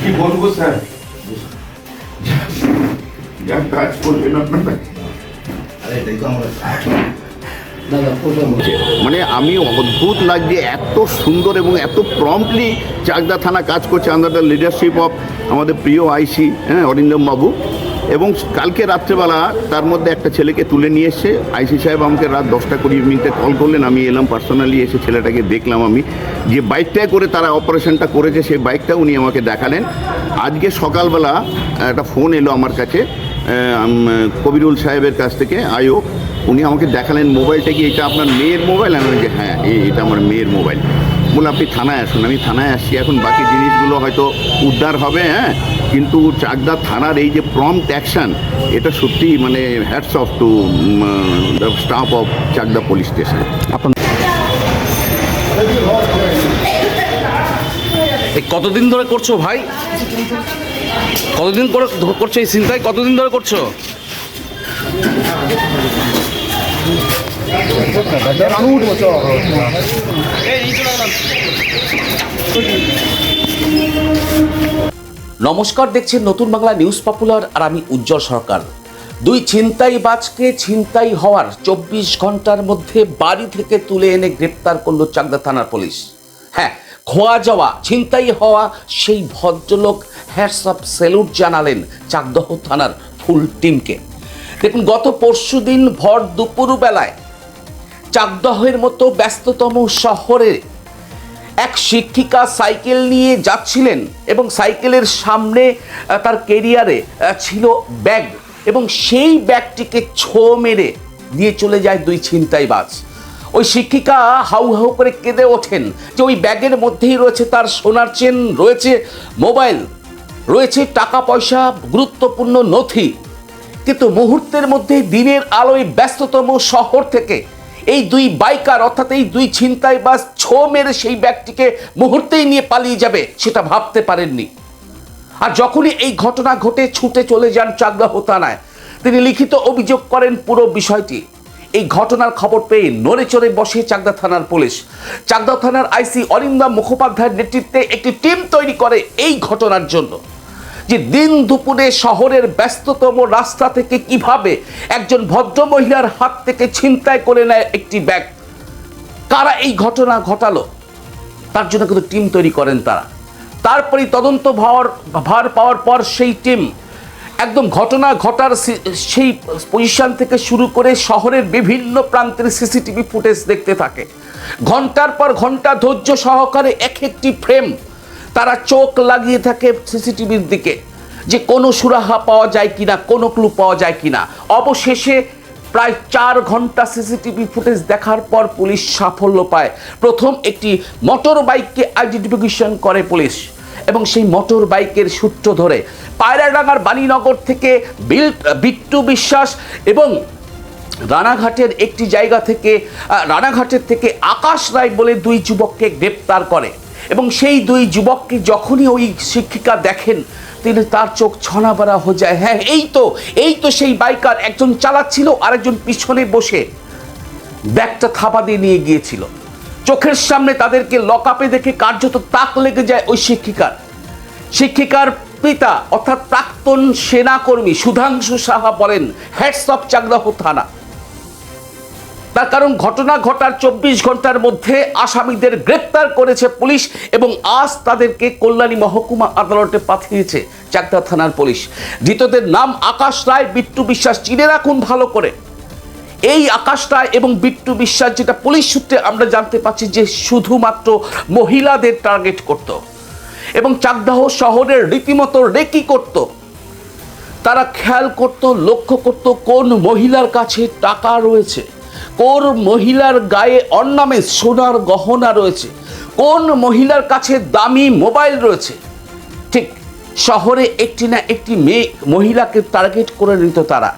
কি বলব, স্যার? যা কাজ করবেন আপনারা। মানে আমি অদ্ভুত লাগছে, এত সুন্দর এবং এত প্রম্পটলি চাকদা থানা কাজ করছে আন্ডার লিডারশিপ অফ আমাদের প্রিয় আইসি হ্যাঁ অরিন্দম বাবু। এবং কালকে রাত্রেবেলা তার মধ্যে একটা ছেলেকে তুলে নিয়ে এসছে আইসি সাহেব আমাকে রাত দশটা কুড়ি মিনিটে কল করলেন। আমি এলাম পার্সোনালি এসে ছেলেটাকে দেখলাম আমি। যে বাইকটায় করে তারা অপারেশনটা করেছে, সেই বাইকটা উনি আমাকে দেখালেন। আজকে সকালবেলা একটা ফোন এলো আমার কাছে কবিরুল সাহেবের কাছ থেকে আয়ো উনি আমাকে দেখালেন মোবাইলটা কি এটা আপনার মেয়ের মোবাইল? আমি বলছি হ্যাঁ এটা আমার মেয়ের মোবাইল। বলে আপনি থানায় আসুন। আমি থানায় আসছি এখন বাকি জিনিসগুলো হয়তো উদ্ধার হবে হ্যাঁ? কিন্তু চাকদা থানার এই যে প্রম্পট অ্যাকশন এটা সত্যি মানে hats off to the staff of Chakdah police station এই কতদিন ধরে করছ ভাই? কতদিন করে করছ এই চিন্তায় কতদিন ধরে করছ? নমস্কার, দেখছেন নতুন বাংলা নিউজ পপুলার আর আমি উজ্জ্বল সরকার। দুই ছিনতাই বাজকে ছিনতাই হওয়ার চব্বিশ ঘণ্টার মধ্যে বাড়ি থেকে তুলে এনে গ্রেপ্তার করল চাকদা থানার পুলিশ। হ্যাঁ খোয়া যাওয়া, ছিনতাই হওয়া সেই ভদ্রলোক হ্যাটসঅ্যাপ স্যালুট জানালেন চাকদহ থানার ফুল টিমকে। দেখুন, গত পরশু দিন ভর দুপুর বেলায় চাকদহের মতো ব্যস্ততম শহরে এক শিক্ষিকা সাইকেল নিয়ে যাচ্ছিলেন এবং সাইকেলের সামনে তার কেরিয়ারে ছিল ব্যাগ এবং সেই ব্যাগটিকে ছো মেরে দিয়ে চলে যায় দুই ছিনতাইবাজ। ওই শিক্ষিকা হাউ হাউ করে কেঁদে ওঠেন যে ওই ব্যাগের মধ্যেই রয়েছে তার সোনার চেন, রয়েছে মোবাইল, রয়েছে টাকা পয়সা গুরুত্বপূর্ণ নথি। কিন্তু মুহূর্তের মধ্যে দিনের আলোয় ব্যস্ততম শহর থেকে এই দুই বাইকার, অর্থাৎ এই দুই ছিনতাই বাস ছো মেরে সেই ব্যাগটিকে মুহূর্তেই নিয়ে পালিয়ে যাবে, সেটা ভাবতে পারেননি। আর যখনই এই ঘটনা ঘটে, ছুটে চলে যান চাকদা হোতানায় তিনি লিখিত অভিযোগ করেন পুরো বিষয়টি। এই ঘটনার খবর পেয়ে নড়ে চড়ে বসে চাকদা থানার পুলিশ। চাকদা থানার আইসি অরিন্দম মুখোপাধ্যায়ের নেতৃত্বে একটি টিম তৈরি করে এই ঘটনার জন্য। যে দিন দুপুরে শহরের ব্যস্ততম রাস্তা থেকে কীভাবে একজন ভদ্র মহিলার হাত থেকে ছিনতাই করে নেয় একটি ব্যাগ? কারা এই ঘটনা ঘটালো? তার জন্য কিন্তু টিম তৈরি করেন তারা। তারপরে তদন্ত ভার ভার পাওয়ার পর সেই টিম একদম ঘটনা ঘটার সেই পজিশন থেকে শুরু করে শহরের বিভিন্ন প্রান্তের সিসিটিভি ফুটেজ দেখতে থাকে। ঘণ্টার পর ঘণ্টা ধৈর্য সহকারে এক একটি ফ্রেম তারা চোখ লাগিয়ে থাকে সিসিটিভির দিকে যে কোনো সুরাহা পাওয়া যায় কিনা, কোনো ক্লু পাওয়া যায় কিনা। অবশেষে প্রায় চার ঘণ্টা সিসিটিভি ফুটেজ দেখার পর পুলিশ সাফল্য পায়। প্রথম একটি মোটর বাইককে আইডেন্টিফিকেশন করে পুলিশ এবং সেই মোটর বাইকের সূত্র ধরে পায়রাডাঙ্গার বাণীনগর থেকে বিল বিট্টু বিশ্বাস এবং রানাঘাটের একটি জায়গা থেকে রানাঘাটের থেকে আকাশ রায় বলে দুই যুবককে গ্রেপ্তার করে। এবং সেই দুই যুবককে যখনই ওই শিক্ষিকা দেখেন, তিনি তার চোখ ছনা বাড়া হয়ে যায়। হ্যাঁ এই তো এই তো সেই বাইকার একজন চালাচ্ছিল, আরেকজন পিছনে বসে ব্যাগটা থাপা দিয়ে নিয়ে গিয়েছিল। চোখের সামনে তাদেরকে লকআপে দেখে কার্যত তাক লেগে যায় ওই শিক্ষিকার। শিক্ষিকার পিতা, অর্থাৎ প্রাক্তন সেনাকর্মী সুধাংশু সাহা বলেন হেডস অফ চাকদাহ থানা তার কারণ ঘটনা ঘটার চব্বিশ ঘণ্টার মধ্যে আসামিদের গ্রেপ্তার করেছে পুলিশ এবং আজ তাদেরকে কল্যাণী মহকুমা আদালতে পাঠিয়েছে চাকদা থানার পুলিশ। ধৃতদের নাম আকাশ রায়, বিট্টু বিশ্বাস, চিনে রাখুন ভালো করে। এই আকাশ রায় এবং বিট্টু বিশ্বাস যেটা পুলিশ সূত্রে আমরা জানতে পারছি যে শুধুমাত্র মহিলাদের টার্গেট করত এবং চাকদাহ শহরের রীতিমতো রেকি করত। তারা খেয়াল করত, লক্ষ্য করত কোন মহিলার কাছে টাকা রয়েছে। কোন মহিলার গায়ে অর্নামেন্টস সোনার গহনা রয়েছে? কোন মহিলার কাছে দামি মোবাইল রয়েছে? ঠিক, শহরে একটি না একটি মেয়ে মহিলাকে টার্গেট করে নিত তারা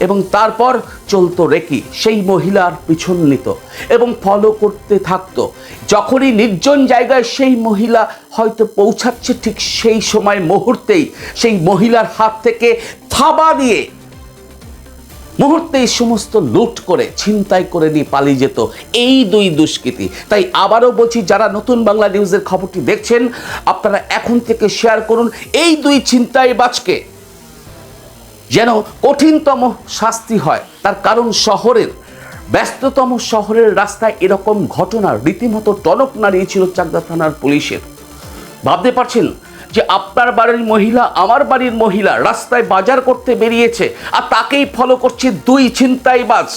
এবং তারপর চলতো রেকি, সেই মহিলার পিছন নিত এবং ফলো করতে থাকতো। যখনই নির্জন জায়গায় সেই মহিলা হয়তো পৌঁছাচ্ছে, ঠিক সেই সময় মুহূর্তেই সেই মহিলার হাত থেকে থাবা দিয়ে মুহূর্তে এই সমস্ত লুট করে, ছিনতাই করে নিয়ে পালিয়ে যেত এই দুই দুষ্কৃতী। তাই আবারও বলছি, যারা নতুন বাংলা নিউজের খবরটি দেখছেন, আপনারা এখন থেকে শেয়ার করুন এই দুই ছিনতাই বাজকে যেন কঠিনতম শাস্তি হয়। তার কারণ শহরের, ব্যস্ততম শহরের রাস্তায় এরকম ঘটনা রীতিমতো টনক নাড়িয়েছিল চাকদা থানার পুলিশের। ভাবতে পারছেন? যে আপনার বাড়ির মহিলা, আমার বাড়ির মহিলা রাস্তায় বাজার করতে বেরিয়েছে আর তাকেই ফলো করছে দুই ছিনতাইবাজ।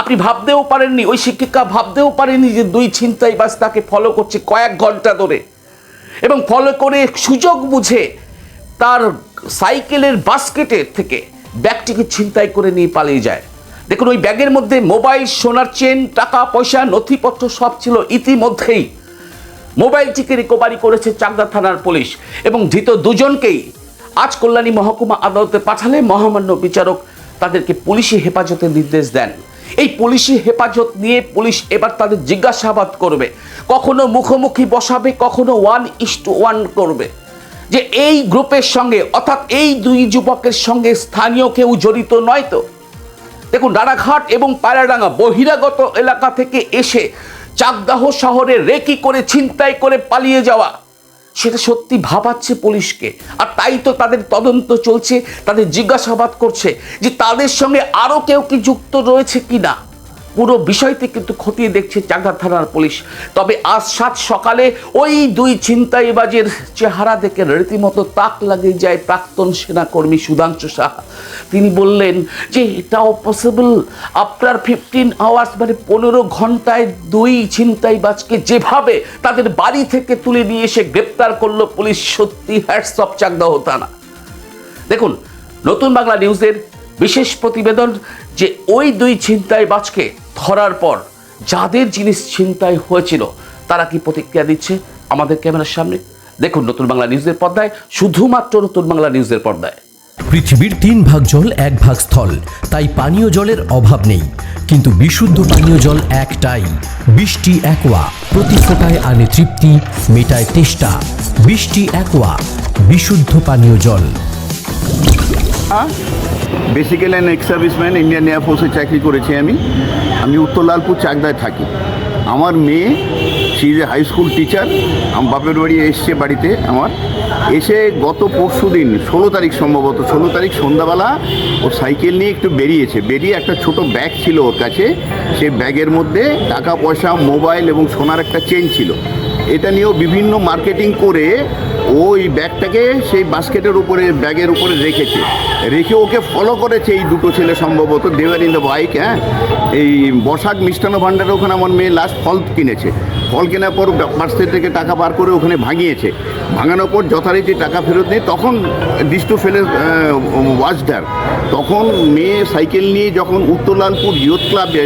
আপনি ভাবতেও পারেননি, ওই শিক্ষিকা ভাবতেও পারেননি যে দুই ছিনতাইবাজ তাকে ফলো করছে কয়েক ঘণ্টা ধরে। এবং ফলো করে সুযোগ বুঝে তার সাইকেলের বাস্কেটের থেকে ব্যাগটিকে ছিনতাই করে নিয়ে পালিয়ে যায়। দেখুন, ওই ব্যাগের মধ্যে মোবাইল, সোনার চেন, টাকা, পয়সা, নথিপত্র সব ছিল ইতিমধ্যেই। মোবাইলটিকে রিকভারি করেছে চাকদা থানার পুলিশ এবং ধৃত দুজনকেই আজ কল্যাণী মহকুমা আদালতে পাঠালে মহামান্য বিচারক তাদেরকে পুলিশি হেফাজতের নির্দেশ দেন। এই পুলিশি হেফাজত নিয়ে পুলিশ এবার তাদের জিজ্ঞাসাবাদ করবে। কখনো মুখোমুখি বসাবে, কখনো ওয়ান ইস টু ওয়ান করবে। যে এই গ্রুপের সঙ্গে, অর্থাৎ এই দুই যুবকের সঙ্গে স্থানীয় কেউ জড়িত নয় তো? দেখুন, রানাঘাট এবং পায়রাডাঙ্গা বহিরাগত এলাকা থেকে এসে চাকদাহ শহরে রেকি করে, ছিনতাই করে পালিয়ে যাওয়া। সেটা সত্যি ভাবাচ্ছে পুলিশকে। আর তাই তো তাদের তদন্ত চলছে, তাদের জিজ্ঞাসাবাদ করছে যে তাদের সঙ্গে আরও কেউ কি যুক্ত রয়েছে কি না পুরো বিষয়টি কিন্তু খতিয়ে দেখছে চাকদা থানার পুলিশ। তবে আজ সাত সকালে ওই দুই ছিনতাইবাজের চেহারা দেখে রীতিমতো তাক লাগিয়ে যায় প্রাক্তন সেনাকর্মী সুধাংশু সাহা। তিনি বললেন যে, এটাও পসিবল আফটার ফিফটিন আওয়ার্স মানে পনেরো ঘন্টায় দুই ছিনতাইবাজকে যেভাবে তাদের বাড়ি থেকে তুলে নিয়ে এসে গ্রেপ্তার করল পুলিশ, সত্যি হ্যাটস অফ চাকদা হতা না দেখুন, নতুন বাংলা নিউজের বিশেষ প্রতিবেদন যে, ওই দুই ছিনতাইবাজকে ধরার পর যাদের জিনিস ছিনতাই হয়েছিল, তারা কি প্রতিক্রিয়া দিচ্ছে আমাদের ক্যামেরার সামনে? দেখুন নতুন বাংলা নিউজের পর্দায়, শুধুমাত্র নতুন বাংলা নিউজের পর্দায়। পৃথিবীর তিন ভাগ জল, এক ভাগ স্থল। তাই পানীয় জলের অভাব নেই। কিন্তু বিশুদ্ধ পানীয় জল একটাই। বৃষ্টি একোয়া, প্রতি ফোটায় আনে তৃপ্তি, মেটায় তেষ্টা। বৃষ্টি একোয়া, বিশুদ্ধ পানীয় জল। Basically an ex serviceman Indian এয়ারফোর্সে চাকরি করেছি আমি। আমি উত্তর লালপুর চাকদায় থাকি। আমার মেয়ে she is a high school teacher আমার বাপের বাড়ি এসছে বাড়িতে আমার। এসে গত পরশু দিন, ষোলো তারিখ সম্ভবত, ষোলো তারিখ সন্ধ্যাবেলা ও সাইকেল নিয়ে একটু বেরিয়েছে। বেরিয়ে একটা ছোট ব্যাগ ছিল ওর কাছে। সেই ব্যাগের মধ্যে টাকা পয়সা মোবাইল এবং সোনার একটা চেন ছিল। এটা নিয়েও বিভিন্ন মার্কেটিং করে ওই ব্যাগটাকে সেই বাস্কেটের উপরে, ব্যাগের উপরে রেখেছে। রেখে ওকে ফলো করেছে এই দুটো ছেলে সম্ভবত দেওয়ার ইন দ্য বাইক হ্যাঁ? এই বসাক মিষ্টান্ন ভাণ্ডারে ওখানে আমার মেয়ে লাস্ট ফল কিনেছে। ফল কেনার পর পার্সেল থেকে টাকা বার করে ওখানে ভাঙিয়েছে ভাঙানোর পর যথারীতি টাকা ফেরত নেই তখন ডিস্টু ফেলে ওয়াচডার তখন মেয়ে সাইকেল নিয়ে যখন উত্তরলালপুর ইয়ুথ ক্লাবে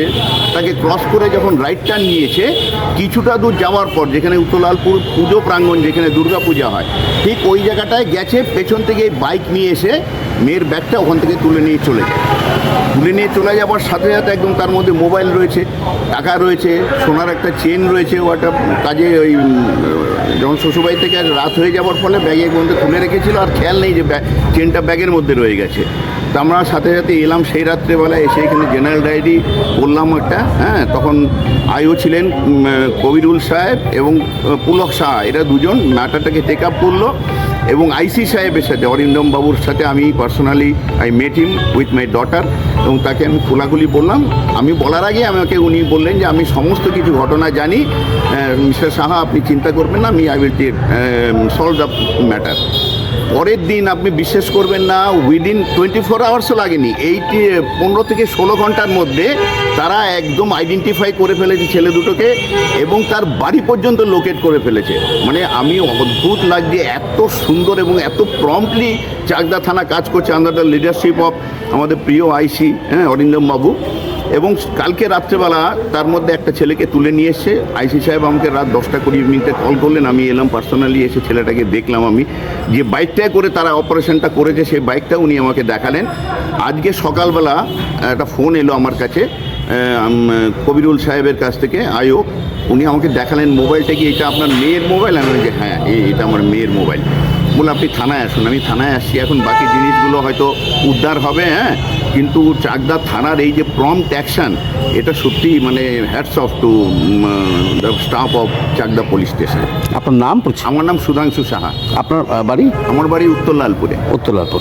তাকে ক্রস করে যখন রাইট টার্ন নিয়েছে, কিছুটা দূর যাওয়ার পর যেখানে উত্তরলালপুর পুজো প্রাঙ্গণ যেখানে দুর্গা পূজা হয়, ঠিক ওই জায়গাটায় গেছে, পেছন থেকে বাইক নিয়ে এসে মেয়ের ব্যাগটা ওখান থেকে তুলে নিয়ে চলে যায়। তুলে নিয়ে চলে যাওয়ার সাথে সাথে একদম তার মধ্যে মোবাইল রয়েছে, টাকা রয়েছে, সোনার একটা চেন রয়েছে, ও একটা কাজে ওই যখন শ্বশুরবাড়ি থেকে রাত হয়ে যাওয়ার ফলে ব্যাগের মধ্যে তুলে রেখেছিল, আর খেয়াল নেই যে ব্যাগ চেনটা ব্যাগের মধ্যে রয়ে গেছে। তো আমরা সাথে সাথে এলাম সেই রাত্রেবেলা এসে এখানে জেনারেল ডায়েরি বললাম একটা হ্যাঁ তখন আইও ছিলেন কবিরুল সাহেব এবং পুলক সাহা, এরা দুজন ম্যাটারটাকে টেক আপ করল এবং আইসি সাহেবের সাথে, অরিন্দম বাবুর সাথে আমি personally I met him with my daughter এবং তাকে আমি খোলাখুলি বললাম। আমি বলার আগে আমাকে উনি বললেন যে, আমি সমস্ত কিছু ঘটনা জানি। মিস্টার সাহা, আপনি চিন্তা করবেন না, আমি I will solve the matter পরের দিন আপনি বিশ্বাস করবেন না উইদিন টোয়েন্টি ফোর আওয়ার্সও লাগেনি। এইটি পনেরো থেকে ষোলো ঘণ্টার মধ্যে তারা একদম আইডেন্টিফাই করে ফেলেছে ছেলে দুটোকে এবং তার বাড়ি পর্যন্ত লোকেট করে ফেলেছে। মানে আমি অদ্ভুত লাগছে, এত সুন্দর এবং এত প্রম্পটলি চাকদা থানা কাজ করছে আন্ডার দ্য লিডারশিপ অফ আমাদের প্রিয় আইসি হ্যাঁ অরিন্দম বাবু। এবং কালকে রাত্রেবেলা তার মধ্যে একটা ছেলেকে তুলে নিয়ে এসছে আইসি সাহেব আমাকে রাত দশটা কুড়ি মিনিটে কল করলেন। আমি এলাম পার্সোনালি এসে ছেলেটাকে দেখলাম আমি। যে বাইকটায় করে তারা অপারেশনটা করেছে সেই বাইকটা উনি আমাকে দেখালেন। আজকে সকালবেলা একটা ফোন এলো আমার কাছে কবিরুল সাহেবের কাছ থেকে আয়ো উনি আমাকে দেখালেন মোবাইলটা কি এটা আপনার মেয়ের মোবাইল? আমি বলছি, হ্যাঁ এটা আমার মেয়ের মোবাইল। বলে আপনি থানায় আসুন। আমি থানায় আসছি এখন বাকি জিনিসগুলো হয়তো উদ্ধার হবে হ্যাঁ? কিন্তু চাকদা থানার এই যে প্রম্পট অ্যাকশান এটা সত্যি মানে hats off to the staff of Chakdah police station আপনার নাম আমার নাম সুধাংশু সাহা। আপনার বাড়ি? আমার বাড়ি উত্তর লালপুরে। উত্তর লালপুর।